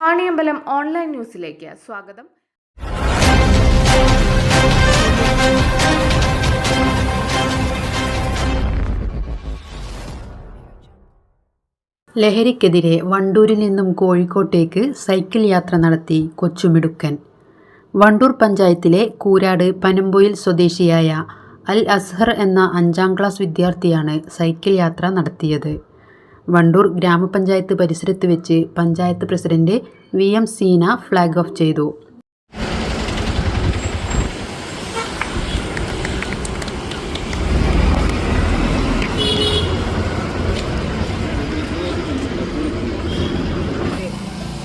ആണിയമ്പലം online ന്യൂസിലേക്ക് സ്വാഗതം. ലഹരിക്കെതിരെ വണ്ടൂരിൽ നിന്നും കോഴിക്കോട്ടേക്ക് സൈക്കിൾ യാത്ര നടത്തി കൊച്ചുമിടുക്കൻ. വണ്ടൂർ പഞ്ചായത്തിലെ കൂരാട് പനമ്പൊയിൽ സ്വദേശിയായ അൽ അസ്ഹർ എന്ന അഞ്ചാം ക്ലാസ് വിദ്യാർത്ഥിയാണ് സൈക്കിൾ യാത്ര നടത്തിയത്. വണ്ടൂർ ഗ്രാമപഞ്ചായത്ത് പരിസരത്ത് വെച്ച് panchayat president V M Seena flag off ചെയ്തു.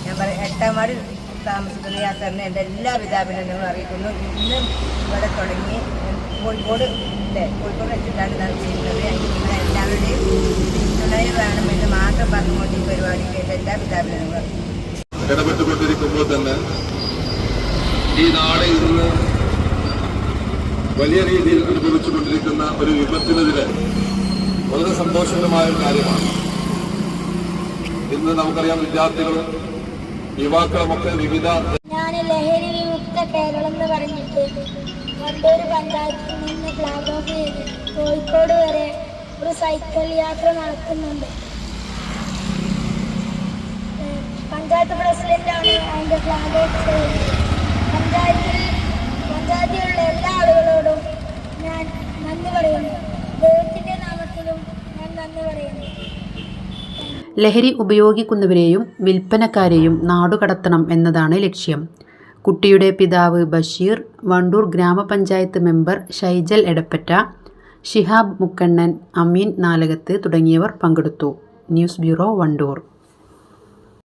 ഞാൻ പറയും എട്ടാം വാർഡിൽ താമസിക്കുന്ന യാത്രനെ എന്റെ എല്ലാവിധ അഭിനന്ദനങ്ങളും അറിയിക്കുന്നു. ഇന്ന് ഇവിടെ തുടങ്ങി കോഴിക്കോട് ഇല്ലേ കോഴിക്കോട് വെച്ചിട്ടാണ് ഞാൻ ചെയ്യുന്നത്. നിങ്ങൾ എല്ലാവരുടെയും അറിയിക്കുന്നു ഇടപെട്ടുകൊണ്ടിരിക്കുമ്പോൾ തന്നെ ഈ നാളെ ഇന്ന് വലിയ രീതിയിൽ അനുഭവിച്ചുകൊണ്ടിരിക്കുന്ന ഒരു വിപത്തിനെതിരെ വളരെ സന്തോഷകരമായ ഒരു കാര്യമാണ്. ഇന്ന് നമുക്കറിയാം വിദ്യാർത്ഥികളും യുവാക്കളുമൊക്കെ വിവിധ കോഴിക്കോട് വരെ ഒരു സൈക്കിൾ യാത്ര നടത്തുന്നുണ്ട്. പഞ്ചായത്ത് പ്രസിഡന്റാണ് അതിന്റെ ഫ്ലാഗ് പഞ്ചായത്തിൽ പഞ്ചായത്തിലുള്ള എല്ലാ ആളുകളോടും ഞാൻ നന്ദി പറയുന്നു. ദൈവത്തിന്റെ നാമത്തിലും ഞാൻ നന്ദി പറയുന്നു. ലഹരി ഉപയോഗിക്കുന്നവരെയും വിൽപ്പനക്കാരെയും നാടുകടത്തണം എന്നതാണ് ലക്ഷ്യം. കുട്ടിയുടെ പിതാവ് ബഷീർ വണ്ടൂർ ഗ്രാമപഞ്ചായത്ത് മെമ്പർ ഷൈജൽ എടപ്പറ്റ ഷിഹാബ് മുക്കണ്ണൻ അമീൻ നാലകത്ത് തുടങ്ങിയവർ പങ്കെടുത്തു. News bureau Wandoor.